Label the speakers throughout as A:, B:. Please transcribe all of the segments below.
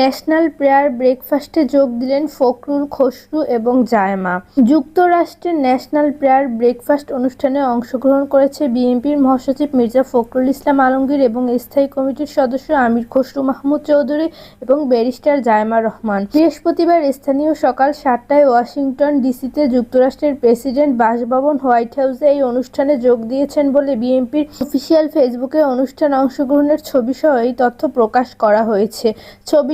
A: National prayer ব্রেকফাস্টে যোগ দিলেন ফখরুল, খসরু এবং জায়মা। যুক্তরাষ্ট্রের ন্যাশনাল প্রেয়ার ব্রেকফাস্ট অনুষ্ঠানে অংশগ্রহণ করেছে বিএনপির মহাসচিব মির্জা ফখরুল ইসলাম আলমগীর এবং স্থায়ী কমিটির সদস্য আমির খসরু মাহমুদ চৌধুরী এবং ব্যারিস্টার জায়মা রহমান। বৃহস্পতিবার স্থানীয় সকাল সাতটায় ওয়াশিংটন ডিসিতে যুক্তরাষ্ট্রের প্রেসিডেন্ট বাসভবন হোয়াইট হাউসে এই অনুষ্ঠানে যোগ দিয়েছেন বলে বিএনপির অফিসিয়াল ফেসবুকে অনুষ্ঠান অংশগ্রহণের ছবি সহ এই তথ্য প্রকাশ করা হয়েছে।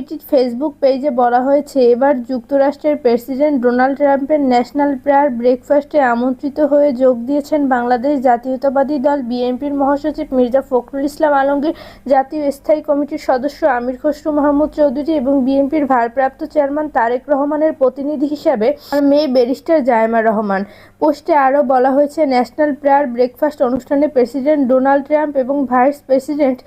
A: ছবিটির ফেসবুক পেজে বলা হয়েছে, এবার যুক্তরাষ্ট্রের প্রেসিডেন্ট ডোনাল্ড ট্রাম্পের ন্যাশনাল প্রেয়ার ব্রেকফাস্টে আমন্ত্রিত হয়ে যোগ দিয়েছেন বাংলাদেশ জাতীয়তাবাদী দল বিএনপির মহাসচিব মির্জা ফখরুল ইসলাম আলমগীর, জাতীয় স্থায়ী কমিটির সদস্য আমির খসরু মাহমুদ চৌধুরী এবং বিএনপির ভারপ্রাপ্ত চেয়ারম্যান তারেক রহমানের প্রতিনিধি হিসাবে আর মেয়ে ব্যারিস্টার জায়মা রহমান। পোস্টে আরও বলা হয়েছে, ন্যাশনাল প্রেয়ার ব্রেকফাস্ট অনুষ্ঠানে প্রেসিডেন্ট ডোনাল্ড ট্রাম্প এবং vice president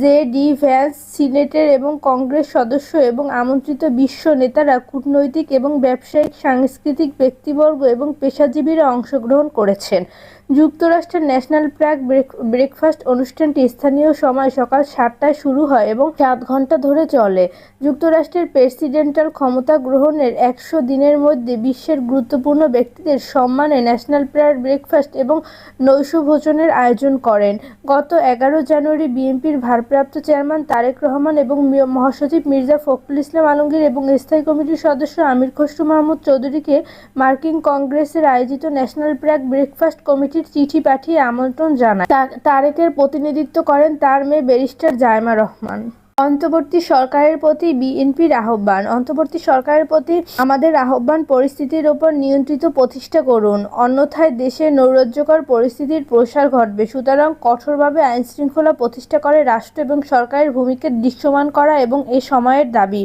A: J D Vance সিনেটের এবং কংগ্রেস সদস্য এবং আমন্ত্রিত বিশ্ব নেতারা কূটনৈতিক এবং ব্যবসায়িক, সাংস্কৃতিক ব্যক্তিবর্গ এবং পেশাজীবীরা অংশগ্রহণ করেছেন। যুক্তরাষ্ট্রের ন্যাশনাল প্রাক ব্রেকফাস্ট অনুষ্ঠানটি স্থানীয় সময় সকাল সাতটায় শুরু হয় এবং সাত ঘণ্টা ধরে চলে। যুক্তরাষ্ট্রের প্রেসিডেন্টাল ক্ষমতা গ্রহণের একশো দিনের মধ্যে বিশ্বের গুরুত্বপূর্ণ ব্যক্তিদের সম্মানে ন্যাশনাল প্রেয়ার ব্রেকফাস্ট এবং নৈশভোজনের আয়োজন করেন। গত এগারো জানুয়ারি বিএনপির ভারপ্রাপ্ত চেয়ারম্যান তারেক রহমান এবং মহাসচিব মির্জা ফখরুল ইসলাম আলমগীর এবং স্থায়ী কমিটির সদস্য আমির খসরু মাহমুদ চৌধুরীকে মার্কিন কংগ্রেসের আয়োজিত ন্যাশনাল ব্র্যাক ব্রেকফাস্ট কমিটির চিঠি পাঠিয়ে আমন্ত্রণ জানায়। তারেকের প্রতিনিধিত্ব করেন তার মেয়ে ব্যারিস্টার জায়মা রহমান। অন্তর্বর্তী সরকারের প্রতি বিএনপির আহ্বান। অন্তর্বর্তী সরকারের প্রতি আমাদের আহ্বান, পরিস্থিতির ওপর নিয়ন্ত্রিত প্রতিষ্ঠা করুন। অন্যথায় দেশে নৈরাজ্যকর পরিস্থিতির প্রসার ঘটবে। সুতরাং কঠোরভাবে আইন শৃঙ্খলা প্রতিষ্ঠা করে রাষ্ট্র এবং সরকারের ভূমিকা দৃশ্যমান করা এবং এ সময়ের দাবি।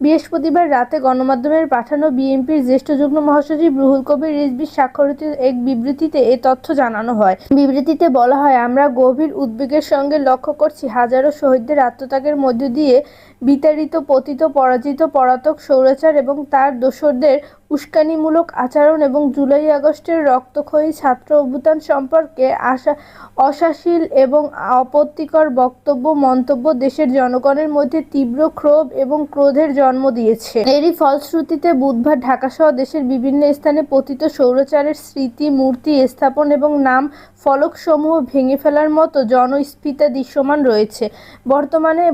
A: বৃহস্পতিবার রাতে গণমাধ্যমের পাঠানো বিএনপির জ্যেষ্ঠ যুগ্ম মহাসচিব রুহুল কবির রিজবির স্বাক্ষরিত এক বিবৃতিতে এ তথ্য জানানো হয়। বিবৃতিতে বলা হয়, আমরা গভীর উদ্বেগের সঙ্গে লক্ষ্য করছি হাজারো শহীদদের আত্মত্যাগের মধ্য দিয়ে বিতাড়িত, পতিত, পরাজিত পরাতক সৌরাচার এবং তার দোসরদের উস্কানিমূলক আচরণ এবং জুলাই আগস্টের রক্তক্ষয়ী ছাত্র অভ্যুত্থান সম্পর্কে আশা, অশাসীল এবং আপত্তিকর বক্তব্য, মন্তব্য দেশের জনগণের মধ্যে তীব্র ক্ষোভ এবং ক্রোধের জন্ম দিয়েছে। এরই ফলশ্রুতিতে বুধবার ঢাকাসহ দেশের বিভিন্ন স্থানে পতিত সৌরচারের স্মৃতি, মূর্তি স্থাপন এবং নাম ফলকসমূহ ভেঙে ফেলার মতো জনস্ফীতা দৃশ্যমান রয়েছে। বর্তমানে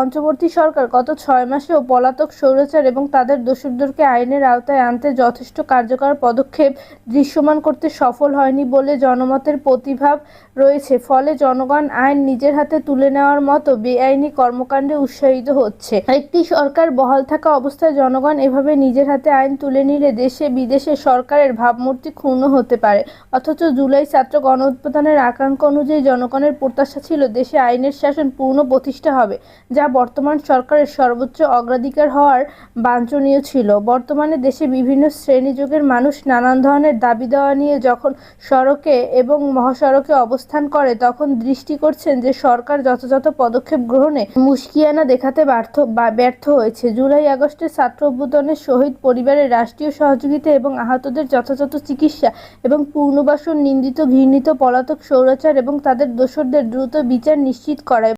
A: অন্তর্বর্তী সরকার গত ছয় মাসেও পলাতক সৌরচার এবং তাদের দোষরদেরকে আইনের আওতায় আনতে যথেষ্ট কার্যকর পদক্ষেপ দৃশ্যমান করতে সফল হয়নি বলে জনমতের প্রতিভাব রয়েছে। ফলে জনগণ আইন নিজের হাতে তুলে নেওয়ার মতো বেআইনি কর্মকাণ্ডে উৎসাহিত হচ্ছে। একটি সরকার বহাল থাকা অবস্থায় জনগণ এভাবে নিজের হাতে আইন তুলে নিলে দেশে বিদেশে সরকারের ভাবমূর্তি ক্ষুণ্ণ হতে পারে। অথচ জুলাই ছাত্র গণ উৎপাদনের আকাঙ্ক্ষা অনুযায়ী জনগণের প্রত্যাশা ছিল দেশে আইনের শাসন পূর্ণ প্রতিষ্ঠা হবে, যা বর্তমান সরকারের সর্বোচ্চ অগ্রাধিকার হওয়ার বাঞ্ছনীয় ছিল। বর্তমানে দেশে বিভিন্ন শ্রেণীযোগের মানুষ নানান ধরনের দাবি দেওয়া নিয়ে যখন সড়কে এবং মহাসড়কে অবস্থান করে, তখন দৃষ্টি করছেন যে সরকার যথাযথ পদক্ষেপ গ্রহণে মুশকিয়ানা দেখাতে ব্যর্থ ব্যর্থ হয়েছে। জুলাই আগস্টের ছাত্র অভ্যুত্থানের শহীদ পরিবারের রাষ্ট্রীয় সহযোগিতা এবং আহতদের যথাযথ চিকিৎসা এবং পুনর্বাসন নিন্দিত ঘৃণিত পলাতক সৌরাচার এবং তাদের দোষরদের দ্রুত বিচার নিশ্চিত করা